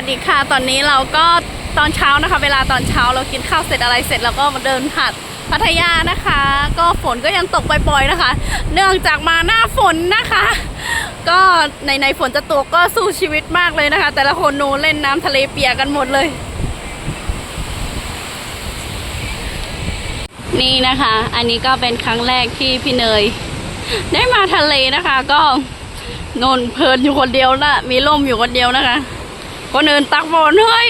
วัสดีค่ะ ตอนนี้เราก็ตอนเช้านะคะ เวลาตอนเช้าเรากินข้าวเสร็จอะไรเสร็จแล้วก็มาเดินหาดพัทยานะคะ ก็ฝนก็ยังตกปล่อยๆนะคะ เนื่องจากมาหน้าฝนนะคะ ก็ในในฝนจะตกก็สู้ชีวิตมากเลยนะคะ แต่ละคนหนูเล่นน้ำทะเลเปียกกันหมดเลย นี่นะคะ อันนี้ก็เป็นครั้งแรกที่พี่เนย ได้มาทะเลนะคะ ก็นนเพลินอยู่คนเดียวนะมีร่มอยู่คนเดียวนะคะ คนอื่นตักบอลเฮ้ย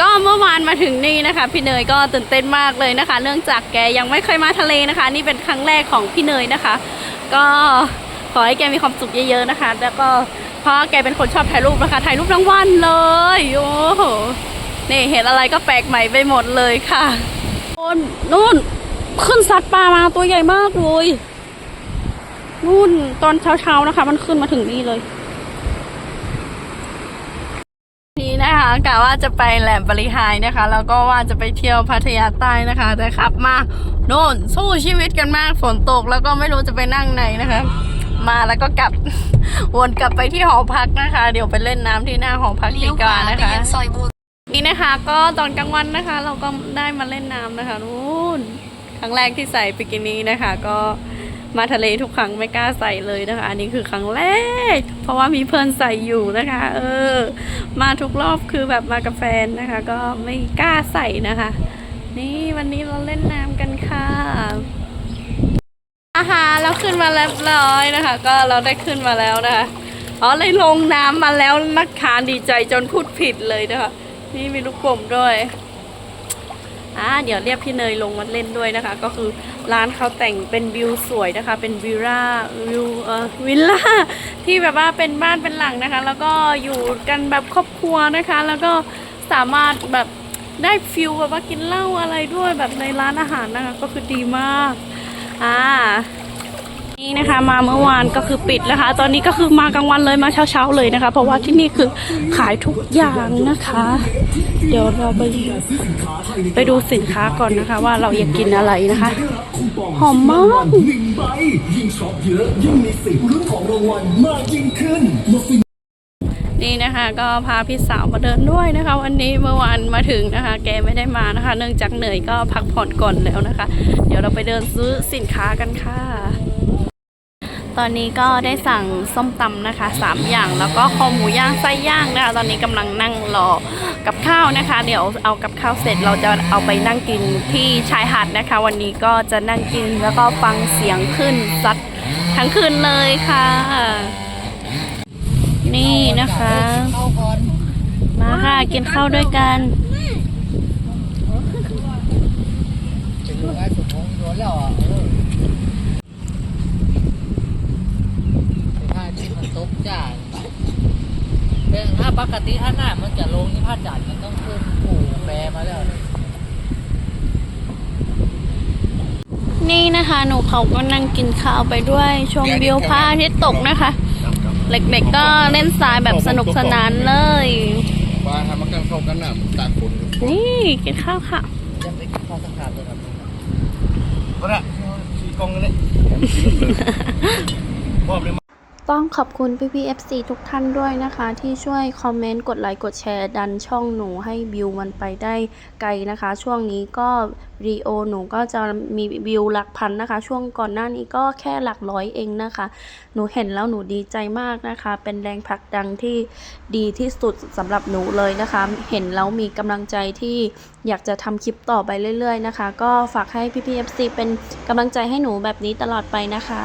ก็เมื่อวานมาถึงนี่นะคะ พี่เนยก็ตื่นเต้นมากเลยนะคะ เนื่องจากแกยังไม่เคยมาทะเลนะคะ นี่เป็นครั้งแรกของพี่เนยนะคะ ก็ขอให้แกมีความสุขเยอะๆนะคะ แล้วก็เพราะแกเป็นคนชอบถ่ายรูปนะคะถ่ายรูปทั้งวันเลยโอ้โหนี่เห็นอะไรก็แปลกใหม่ไปหมดเลยค่ะนู่นนู่นขึ้นสัตว์ป่ามาตัวใหญ่มากเลยนู่นตอนเช้าๆนะคะ มันขึ้นมาถึงนี่เลย นี่นะคะ กะว่าจะไปแหลมบริหายนะคะ แล้วก็ว่าจะไปเที่ยวพัทยาใต้นะคะ แต่ขับมาโน่นสู้ชีวิตกันมากฝนตกแล้วก็ไม่รู้จะไปนั่งไหนนะคะ มาแล้วก็กลับวนกลับไปที่หอพักนะคะ เดี๋ยวไปเล่นน้ำที่หน้าหอพักดีกว่านะคะซอยบัวนี่นะคะ ก็ตอนกลางวันนะคะ เราก็ได้มาเล่นน้ำนะคะนู่นครั้งแรกที่ใส่บิกินี่นะคะ ก็ มาทะเลทุกครั้งไม่กล้าใส่เลยนะคะ อันนี้คือครั้งแรก เพราะว่ามีเพื่อนใส่อยู่นะคะ เออ มาทุกรอบคือแบบมากับแฟนนะคะ ก็ไม่กล้าใส่นะคะ นี่วันนี้เราเล่นน้ำกันค่ะอาหารเราขึ้นมาเรียบร้อยนะคะ ก็เราได้ขึ้นมาแล้วนะคะอ๋อเลยลงน้ำมาแล้วนะคะดีใจจนพูดผิดเลยนะคะนี่มีลูกกลมด้วย อ่าเดี๋ยวเรียกพี่เนยลงมาเล่นด้วยนะคะ ก็คือร้านเขาแต่งเป็นวิวสวยนะคะ เป็นวิลล่าวิวเอ่อวิลล่าที่แบบว่าเป็นบ้านเป็นหลังนะคะ แล้วก็อยู่กันแบบครอบครัวนะคะ แล้วก็สามารถแบบได้ฟิลแบบว่ากินเหล้าอะไรด้วยแบบในร้านอาหารนะคะ ก็คือดีมากอ่า นี่นะคะมาเมื่อวานก็คือปิดนะคะ ตอนนี้ก็คือมากลางวันเลยมาเช้าๆเลยนะคะ เพราะว่าที่นี่คือขายทุกอย่างนะคะ เดี๋ยวเราไปไปดูสินค้าก่อนนะคะ ว่าเราอยากกินอะไรนะคะ หอมมากหนึ่งใบยิ่งช็อปเยอะยิ่งมีสิทธิ์ลุ้นของรางวัลมากยิ่งขึ้นมาฟินนี่นะคะก็พาพี่สาวมาเดินด้วยนะคะ วันนี้เมื่อวานมาถึงนะคะ แกไม่ได้มานะคะ เนื่องจากเหนื่อยก็พักผ่อนก่อนแล้วนะคะ เดี๋ยวเราไปเดินซื้อสินค้ากันค่ะ ตอนนี้ก็ได้สั่งส้มตำนะคะสามอย่างแล้วก็คอหมูย่างไส้ย่างนะคะ ตอนนี้กำลังนั่งรอกับข้าวนะคะ เดี๋ยวเอากับข้าวเสร็จเราจะเอาไปนั่งกินที่ชายหาดนะคะ วันนี้ก็จะนั่งกินแล้วก็ฟังเสียงขึ้นซัดทั้งคืนเลยค่ะ นี่นะคะ มาค่ะกินข้าวด้วยกันถึงไอ้สุดของรถแล้วอะเออถ้าที่มันตกจ่ายเป็นถ้าปกติถ้าหน้ามันจะลงนี่ผ้าจัดมันต้องขึ้นปู่แปรมาแล้วนี่นะคะ หนูเขาก็นั่งกินข้าวไปด้วยชมวิวพระอาทิตย์ตกนะคะ เด็กๆก็เล่นทรายแบบสนุกสนานเลยว่าทำมันกันเข้ากันน่ะมันตากฝนนี่กินข้าวค่ะจะไปเข้าสังขารตัวนั้นก็ได้ชี้กล้องกันเลยมอบเลย ต้องขอบคุณพี่พี FC ทุกท่านด้วยนะคะ ที่ช่วยคอมเมนต์กดไลค์กดแชร์ดันช่องหนูให้วิวมันไปได้ไกลนะคะ ช่วงนี้ก็รีโอหนูก็จะมีวิวหลักพันนะคะ ช่วงก่อนหน้านี้ก็แค่หลักร้อยเองนะคะ หนูเห็นแล้วหนูดีใจมากนะคะ เป็นแรงผลักดันที่ดีที่สุดสำหรับหนูเลยนะคะ เห็นแล้วมีกำลังใจที่อยากจะทำคลิปต่อไปเรื่อย ๆ นะคะ ก็ฝากให้พี่พี FC เป็นกำลังใจให้หนูแบบนี้ตลอดไปนะคะ